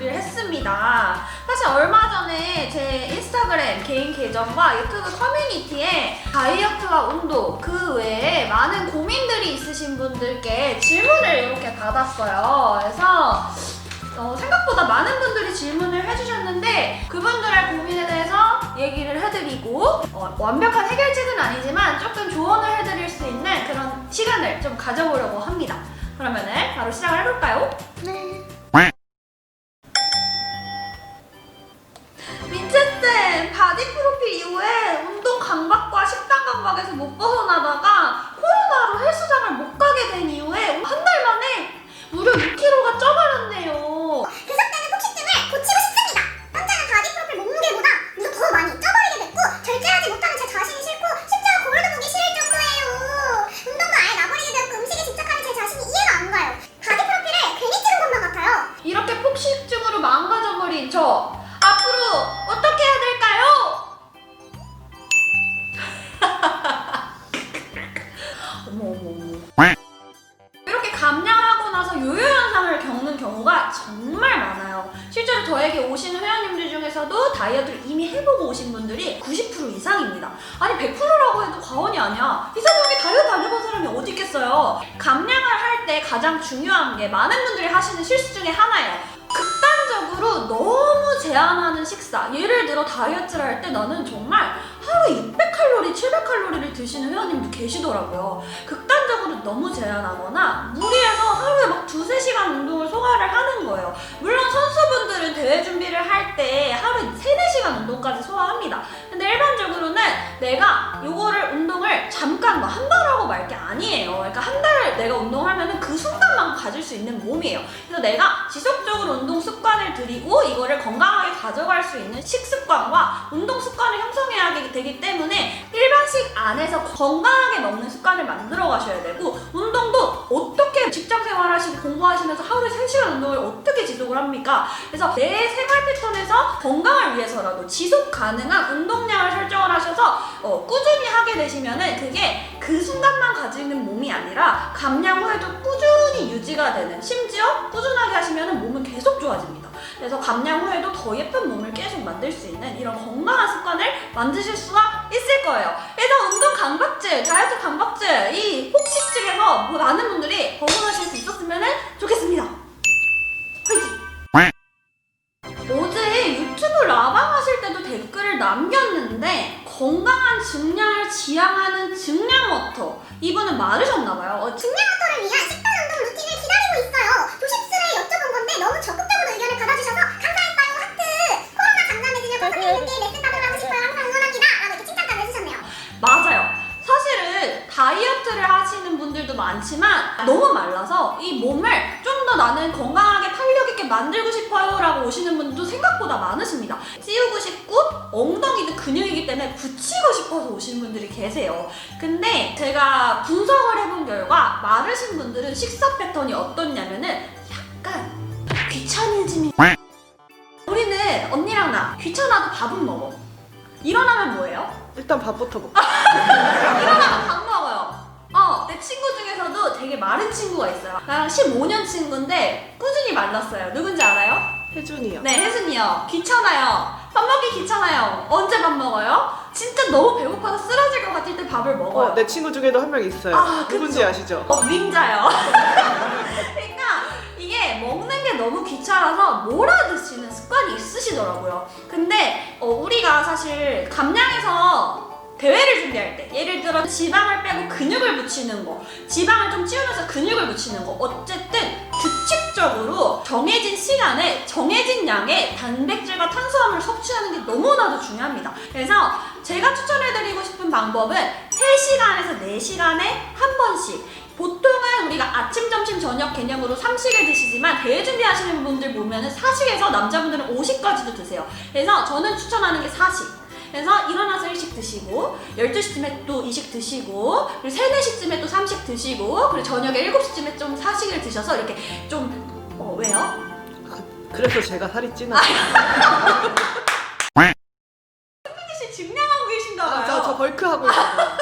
있습니다. 사실 얼마 전에 제 인스타그램 개인 계정과 유튜브 커뮤니티에 다이어트와 운동 그 외에 많은 고민들이 있으신 분들께 질문을 이렇게 받았어요. 그래서 어, 생각보다 많은 분들이 질문을 해주셨는데 그분들의 고민에 대해서 얘기를 해드리고 어, 완벽한 해결책은 아니지만 조금 조언을 해드릴 수 있는 그런 시간을 좀 가져보려고 합니다. 그러면은 바로 시작을 해볼까요? 네. 저에게 오신 회원님들 중에서도 다이어트를 이미 해보고 오신 분들이 90% 이상입니다. 아니 100%라고 해도 과언이 아니야. 이 세상에 다이어트 안 해본 사람이 어디 있겠어요? 감량을 할 때 가장 중요한 게 많은 분들이 하시는 실수 중에 하나예요 극단적으로 너무 제한하는 식사. 예를 들어 다이어트를 할 때 나는 정말 하루에 600칼로리, 700칼로리를 드시는 회원님도 계시더라고요. 극단적으로 너무 제한하거나 무리해서 하루에 막 두세 시간 운동을 소화를 하는 거예요. 물론 선수분들은 대회 준비를 할 때 하루에 3, 4시간 운동까지 소화합니다. 근데 일반적으로는 내가 요거를 운동을 잠깐 뭐 한 달 하고 말 게 아니에요. 그러니까 한 달 내가 운동하면은 그 순간만 가질 수 있는 몸이에요. 그래서 내가 지속적으로 운동 습관을 들이고 이거를 건강하게 가져갈 수 있는 식습관과 운동 습관을 형성해야 되기 때문에 일반식 안에서 건강하게 먹는 습관을 만들어 가셔야 되고 운동도 생활하시고 공부하시면서 하루에 3시간 운동을 어떻게 지속을 합니까? 그래서 내 생활 패턴에서 건강을 위해서라도 지속 가능한 운동량을 설정을 하셔서 어, 꾸준히 하게 되시면은 그게 그 순간만 가지는 몸이 아니라 감량 후에도 꾸준히 유지가 되는 심지어 꾸준하게 하시면은 몸은 계속 좋아집니다. 그래서 감량 후에도 더 예쁜 몸을 계속 만들 수 있는 이런 건강한 습관을 만드실 수가 있을 거예요. 운동 강박증, 다이어트 강박증, 이 폭식증에서 뭐 많은 분들이 벗어나실 수 있었으면 좋겠습니다. 화이팅! 어제 유튜브 라방 하실 때도 댓글을 남겼는데 건강한 증량을 지향하는 증량 워터 이분은 많으셨나봐요. 어, 증- 증량 워터를 많으십니다. 찌우고 싶고 엉덩이도 근육이기 때문에 붙이고 싶어서 오시는 분들이 계세요. 근데 제가 분석을 해본 결과 마르신 분들은 식사 패턴이 어떻냐면은 약간 귀차니즘이 우리는 언니랑 나 귀찮아도 밥은 먹어. 일어나면 뭐예요? 일단 밥부터 먹고 일어나면 밥 먹어요. 어, 내 친구 중에서도 되게 마른 친구가 있어요. 나랑 15년 친구인데 꾸준히 말랐어요. 누군지 알아요? 혜준이요. 네, 혜순이요. 귀찮아요. 밥 먹기 귀찮아요. 언제 밥 먹어요? 진짜 너무 배고파서 쓰러질 것 같을 때 밥을 먹어요. 어, 내 친구 중에도 한 명 있어요. 아, 누군지 그쵸. 아시죠? 어, 민자요. 그러니까 이게 먹는 게 너무 귀찮아서 몰아 드시는 습관이 있으시더라고요. 근데 어, 우리가 사실 감량에서 대회를 준비할 때 예를 들어 지방을 빼고 근육을 붙이는 거 지방을 좀 찌우면서 근육을 붙이는 거 어쨌든 규칙적으로 정해진 시간에 정해진 양의 단백질과 탄수화물을 섭취하는 게 너무나도 중요합니다 그래서 제가 추천해드리고 싶은 방법은 3시간에서 4시간에 한 번씩 보통은 우리가 아침, 점심, 저녁 개념으로 3식을 드시지만 대회 준비하시는 분들 보면은 4식에서 남자분들은 5식까지도 드세요. 그래서 저는 추천하는 게 4식. 그래서 일어나서 1식 드시고 12시쯤에 또 2식 드시고 그리고 3, 4시쯤에 또 3식 드시고 그리고 저녁에 7시쯤에 좀 4식을 드셔서 이렇게 좀 어, 왜요? 그래서 제가 살이 아, 거예요. 씨 증량하고 계신가 봐요. 아, 저, 저 벌크 하고 있어요.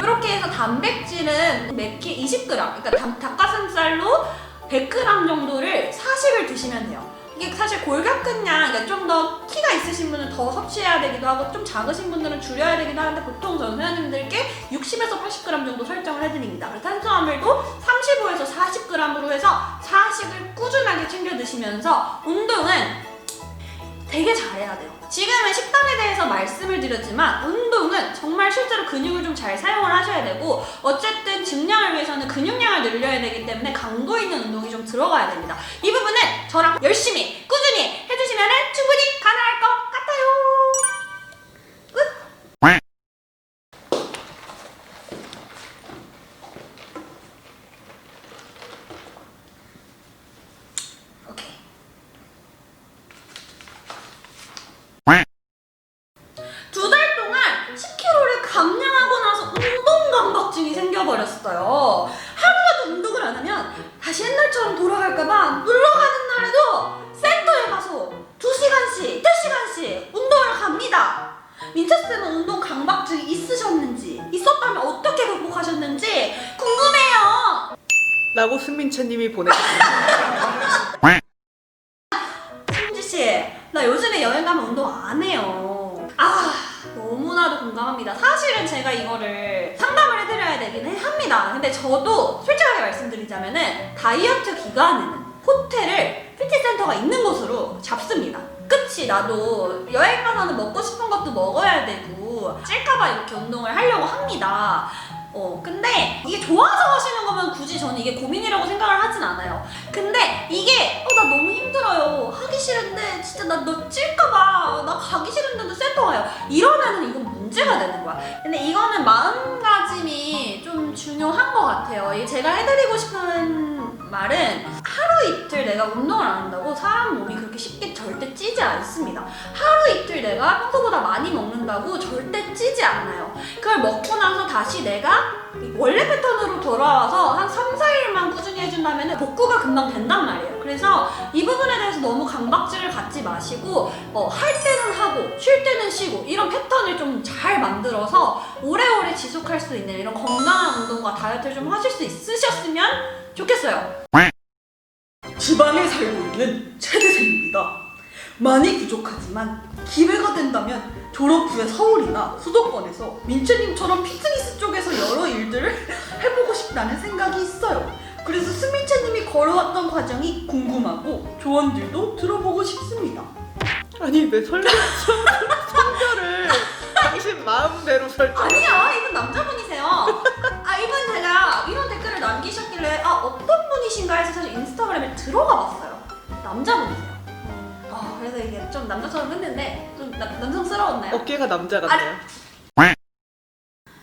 이렇게 해서 단백질은 몇끼 20g, 그러니까 닭- 닭가슴살로 100g 정도를 사식을 드시면 돼요. 이게 사실 골격근량 그러니까 좀 더 키가 있으신 분은 더 섭취해야 되기도 하고 좀 작으신 분들은 줄여야 되기도 하는데 보통 저는 회원님들께 60에서 80g 정도 설정을 해드립니다. 그리고 탄수화물도 35에서 40g으로 해서 사식을 꾸준하게 챙겨 드시면서 운동은 되게 잘해야 돼요. 지금은 식단에 대해서 말씀을 드렸지만 운동은 정말 실제로 근육을 좀 잘 사용을 하셔야 되고 어쨌든 증량을 위해서는 근육량을 늘려야 되기 때문에 강도 있는 운동이 좀 들어가야 됩니다. 이 부분은 저랑 열심히 꾸준히 가능할 것 같아요. 끝. 오케이. 두 달 동안 10kg를 감량하고 나서 운동 강박증이 생겨버렸어요. 하루라도 운동을 안 하면 다시 옛날처럼 돌아갈까봐 놀러 가는 날에도 센터에 가서 2시간씩, 3시간씩 운동을 갑니다. 민채쌤은 운동 강박증이 있으셨는지, 있었다면 어떻게 극복하셨는지 궁금해요. 라고 승민채님이 보내주셨어요. 승지씨, 나 요즘에 여행 가면 운동 안 해요. 아, 너무나도 공감합니다. 사실은 제가 이거를 상담을 해드려야 되긴 해- 합니다. 근데 저도 솔직하게 말씀드리자면은 다이어트 기간에는 호텔을 피트센터가 있는 곳으로 잡습니다. 끝이 나도 여행 가서는 먹고 싶은 것도 먹어야 되고 찔까봐 이렇게 운동을 하려고 합니다. 어, 근데 이게 좋아서 하시는 거면 굳이 저는 이게 고민이라고 생각을 하진 않아요. 근데 이게 어, 나 너무 힘들어요. 하기 싫은데 진짜 나너 찔까봐 나 가기 싫은데도 센터 가요. 이러면은 이건 문제가 되는 거야. 근데 이거는 마음가짐이 좀 중요한 것 같아요. 제가 해드리고 싶은 말은 하루 이틀 내가 운동을 안 한다고 사람 몸이 그렇게 쉽게 절대 찌지 않습니다. 하루 이틀 내가 평소보다 많이 먹는다고 절대 찌지 않아요. 그걸 먹고 나서 다시 내가 원래 패턴으로 돌아와서 한 3, 4일만 꾸준히 해준다면 복구가 금방 된단 말이에요. 그래서 이 부분에 대해서 너무 강박증을 갖지 마시고 어, 할 때는 하고 쉴 때는 쉬고 이런 패턴을 좀 잘 만들어서 오래오래 지속할 수 있는 이런 건강한 운동과 다이어트를 좀 하실 수 있으셨으면 좋겠어요. 지방에 살고 있는 최대생입니다. 많이 부족하지만 기회가 된다면 졸업 후에 서울이나 수도권에서 민채님처럼 피트니스 쪽에서 여러 일들을 해보고 싶다는 생각이 있어요. 그래서 스민채님이 걸어왔던 과정이 궁금하고 조언들도 들어보고 싶습니다. 아니 왜 설명 성별을 당신 마음대로 설정? 아니요, 이분 남자분이 남기셨길래 아 어떤 분이신가 해서 사실 인스타그램에 들어가 봤어요. 남자분이세요. 아, 그래서 이게 좀 남자처럼 했는데 좀 나- 남성스러웠나요? 어깨가 남자 같네요.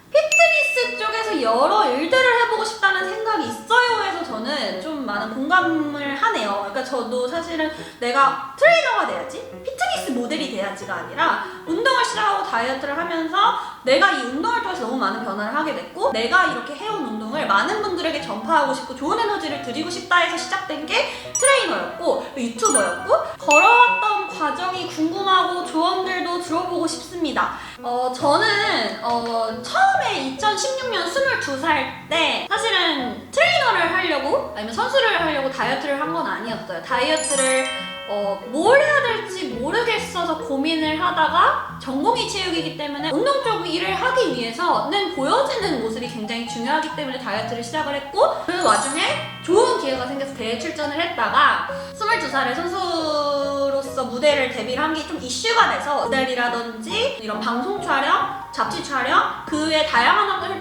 피트니스 쪽에서 여러 일들을 해보고 싶다는 생각이 있어요 해서 저는 좀 많은 공감을 하네요. 그러니까 저도 사실은 내가 트레이너가 돼야지, 피트니스 모델이 돼야지가 아니라 운동을 싫어하고 다이어트를 하면서 내가 이 운동을 통해서 너무 많은 변화를 하게 됐고 내가 이렇게 해온 운동을 많은 분들에게 전파하고 싶고 좋은 에너지를 드리고 싶다 해서 시작된 게 트레이너였고 유튜버였고 걸어왔던 과정이 궁금하고 조언들도 들어보고 싶습니다. 어, 저는 어, 처음에 2016년 22살 때 사실은 트레이너를 하려고 아니면 선수를 하려고 다이어트를 한 건 아니었어요. 다이어트를 어, 뭘 해야 될지 모르겠어서 고민을 하다가 전공이 체육이기 때문에 운동 쪽 일을 하기 위해서는 보여지는 모습이 굉장히 중요하기 때문에 다이어트를 시작을 했고 그 와중에 좋은 기회가 생겨서 대회 출전을 했다가 22살에 선수로서 무대를 데뷔를 한 게 좀 이슈가 돼서 모델이라든지 이런 방송 촬영, 잡지 촬영 그외 다양한 활동을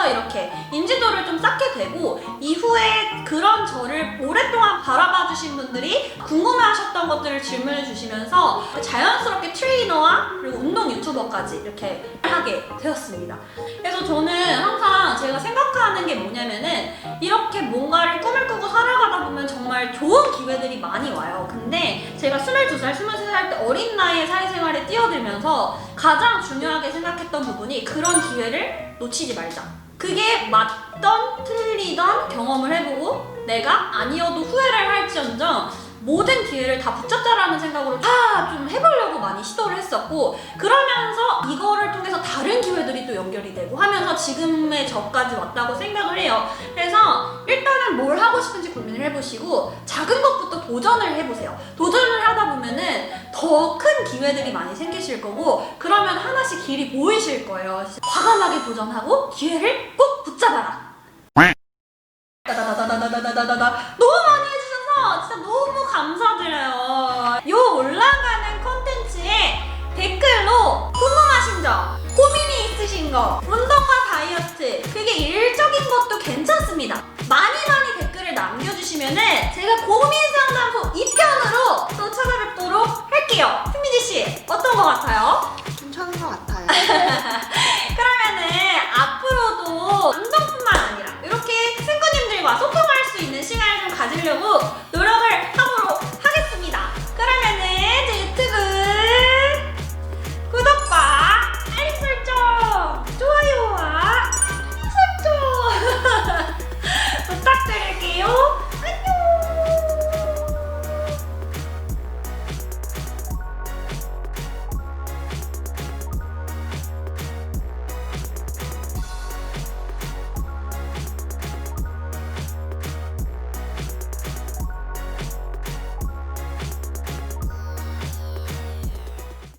하면서 이렇게 인지도를 좀 쌓게 되고 이후에 그런 저를 오랫동안 바라봐 주신 분들이 궁금해하셨던 것들을 질문해 주시면서 자연스럽게 트레이너와 그리고 운동 유튜버까지 이렇게 하게 되었습니다. 그래서 저는 항상 제가 생각하는 게 뭐냐면은 이렇게 뭔가를 꿈을 꾸고 살아가다 보면 정말 좋은 기회들이 많이 와요. 근데 제가 22살, 23살 때 어린 나이에 사회생활에 뛰어들면서 가장 중요하게 생각했던 부분이 그런 기회를 놓치지 말자. 그게 맞던 틀리던 경험을 해보고 내가 아니어도 후회를 할지언정 모든 기회를 다 붙잡자라는 생각으로 다 좀 해보려고 많이 시도를 했었고 그러면서 이거를 통해서 다른 기회들이 또 연결이 되고 하면서 지금의 저까지 왔다고 생각을 해요. 그래서 일단은 뭘 하고 싶은지 고민을 해보시고 작은 것부터 도전을 해보세요. 도전을 하다 보면은 더 큰 기회들이 많이 생기실 거고 그러면 하나씩 길이 보이실 거예요. 과감하게 도전하고 기회를 꼭 붙잡아라. 너무 많이 해주셔서 진짜 너무 감사드려요. 요 올라가는 콘텐츠에 댓글로 궁금하신 점, 고민이 있으신 거, 운동과 다이어트, 그게 일적인 것도 괜찮습니다. 많이 많이 남겨주시면은 제가 고민 상담소 2편으로 또 찾아뵙도록 할게요. 승민지 씨, 어떤 것 같아요?